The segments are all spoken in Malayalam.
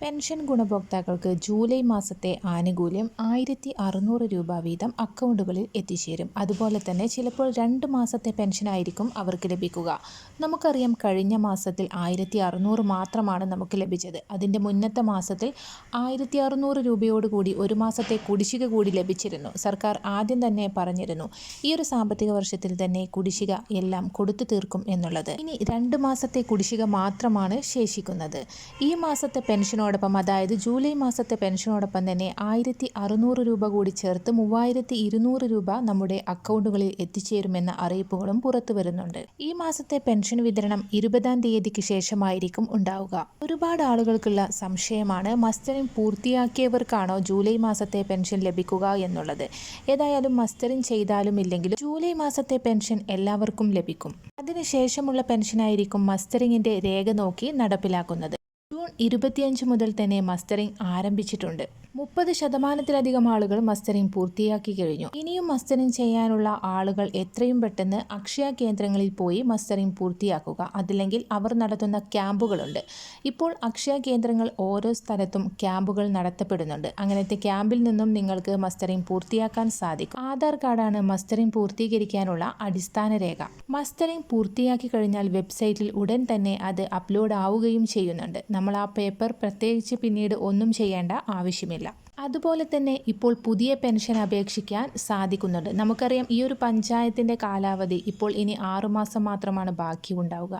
പെൻഷൻ ഗുണഭോക്താക്കൾക്ക് ജൂലൈ മാസത്തെ ആനുകൂല്യം ആയിരത്തി അറുന്നൂറ് രൂപ വീതം അക്കൗണ്ടുകളിൽ എത്തിച്ചേരും. അതുപോലെ തന്നെ ചിലപ്പോൾ രണ്ട് മാസത്തെ പെൻഷനായിരിക്കും അവർക്ക് ലഭിക്കുക. നമുക്കറിയാം കഴിഞ്ഞ മാസത്തിൽ ആയിരത്തി അറുന്നൂറ് മാത്രമാണ് നമുക്ക് ലഭിച്ചത്. അതിന്റെ മുന്നത്തെ മാസത്തിൽ ആയിരത്തി അറുന്നൂറ് രൂപയോട് കൂടി ഒരു മാസത്തെ കുടിശ്ശിക കൂടി ലഭിച്ചിരുന്നു. സർക്കാർ ആദ്യം തന്നെ പറഞ്ഞിരുന്നു ഈ ഒരു സാമ്പത്തിക വർഷത്തിൽ തന്നെ കുടിശ്ശിക എല്ലാം കൊടുത്തു തീർക്കും എന്നുള്ളത്. ഇനി രണ്ട് മാസത്തെ കുടിശ്ശിക മാത്രമാണ് ശേഷിക്കുന്നത്. ഈ മാസത്തെ പെൻഷനോ പെൻഷനോടൊപ്പം അതായത് ജൂലൈ മാസത്തെ പെൻഷനോടൊപ്പം തന്നെ ആയിരത്തി അറുന്നൂറ് രൂപ കൂടി ചേർത്ത് മൂവായിരത്തി ഇരുന്നൂറ് രൂപ നമ്മുടെ അക്കൗണ്ടുകളിൽ എത്തിച്ചേരുമെന്ന അറിയിപ്പുകളും പുറത്തു വരുന്നുണ്ട്. ഈ മാസത്തെ പെൻഷൻ വിതരണം ഇരുപതാം തീയതിക്ക് ശേഷമായിരിക്കും ഉണ്ടാവുക. ഒരുപാട് ആളുകൾക്കുള്ള സംശയമാണ് മസ്റ്ററിംഗ് പൂർത്തിയാക്കിയവർക്കാണോ ജൂലൈ മാസത്തെ പെൻഷൻ ലഭിക്കുക എന്നുള്ളത്. ഏതായാലും മസ്റ്ററിംഗ് ചെയ്താലും ഇല്ലെങ്കിലും ജൂലൈ മാസത്തെ പെൻഷൻ എല്ലാവർക്കും ലഭിക്കും. അതിനുശേഷമുള്ള പെൻഷനായിരിക്കും മസ്റ്ററിങ്ങിന്റെ രേഖ നോക്കി നടപ്പിലാക്കുന്നത്. ജൂൺ ഇരുപത്തിയഞ്ച് മുതൽ തന്നെ മസ്റ്ററിംഗ് ആരംഭിച്ചിട്ടുണ്ട്. മുപ്പത് ശതമാനത്തിലധികം ആളുകൾ മസ്റ്ററിംഗ് പൂർത്തിയാക്കി കഴിഞ്ഞു. ഇനിയും മസ്റ്ററിംഗ് ചെയ്യാനുള്ള ആളുകൾ എത്രയും പെട്ടെന്ന് അക്ഷയ കേന്ദ്രങ്ങളിൽ പോയി മസ്റ്ററിംഗ് പൂർത്തിയാക്കുക. അതില്ലെങ്കിൽ അവർ നടത്തുന്ന ക്യാമ്പുകളുണ്ട്. ഇപ്പോൾ അക്ഷയ കേന്ദ്രങ്ങൾ ഓരോ സ്ഥലത്തും ക്യാമ്പുകൾ നടത്തപ്പെടുന്നുണ്ട്. അങ്ങനത്തെ ക്യാമ്പിൽ നിന്നും നിങ്ങൾക്ക് മസ്റ്ററിംഗ് പൂർത്തിയാക്കാൻ സാധിക്കും. ആധാർ കാർഡാണ് മസ്റ്ററിംഗ് പൂർത്തീകരിക്കാനുള്ള അടിസ്ഥാന രേഖ. മസ്റ്ററിംഗ് പൂർത്തിയാക്കി കഴിഞ്ഞാൽ വെബ്സൈറ്റിൽ ഉടൻ തന്നെ അത് അപ്ലോഡ് ആവുകയും ചെയ്യുന്നുണ്ട്. നമ്മൾ ആ പേപ്പർ പ്രത്യേകിച്ച് പിന്നീട് ഒന്നും ചെയ്യേണ്ട ആവശ്യമില്ല അതുപോലെ തന്നെ ഇപ്പോൾ പുതിയ പെൻഷൻ അപേക്ഷിക്കാൻ സാധിക്കുന്നുണ്ട്. നമുക്കറിയാം ഈ ഒരു പഞ്ചായത്തിന്റെ കാലാവധി ഇപ്പോൾ ഇനി ആറുമാസം മാത്രമാണ് ബാക്കി ഉണ്ടാവുക.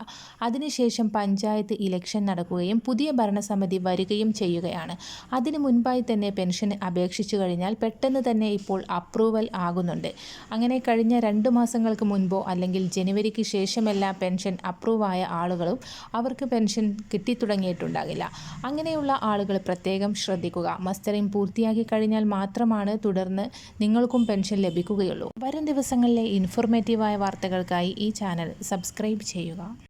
അതിനുശേഷം പഞ്ചായത്ത് ഇലക്ഷൻ നടക്കുകയും പുതിയ ഭരണസമിതി വരികയും ചെയ്യുകയാണ്. അതിന് മുൻപായി തന്നെ പെൻഷൻ അപേക്ഷിച്ചു കഴിഞ്ഞാൽ പെട്ടെന്ന് തന്നെ ഇപ്പോൾ അപ്രൂവൽ ആകുന്നുണ്ട്. അങ്ങനെ കഴിഞ്ഞ രണ്ട് മാസങ്ങൾക്ക് മുൻപോ അല്ലെങ്കിൽ ജനുവരിക്ക് ശേഷമെല്ലാം പെൻഷൻ അപ്രൂവായ ആളുകളും അവർക്ക് പെൻഷൻ കിട്ടിത്തുടങ്ങിയിട്ടുണ്ടാകില്ല. അങ്ങനെയുള്ള ആളുകൾ പ്രത്യേകം ശ്രദ്ധിക്കുക. മസ്റ്ററിംഗ് പൂർത്തിയാക്കി കഴിഞ്ഞാൽ മാത്രമാണ് തുടർന്ന് നിങ്ങൾക്കും പെൻഷൻ ലഭിക്കുകയുള്ളൂ. വരും ദിവസങ്ങളിലെ ഇൻഫോർമേറ്റീവായ വാർത്തകൾക്കായി ഈ ചാനൽ സബ്സ്ക്രൈബ് ചെയ്യുക.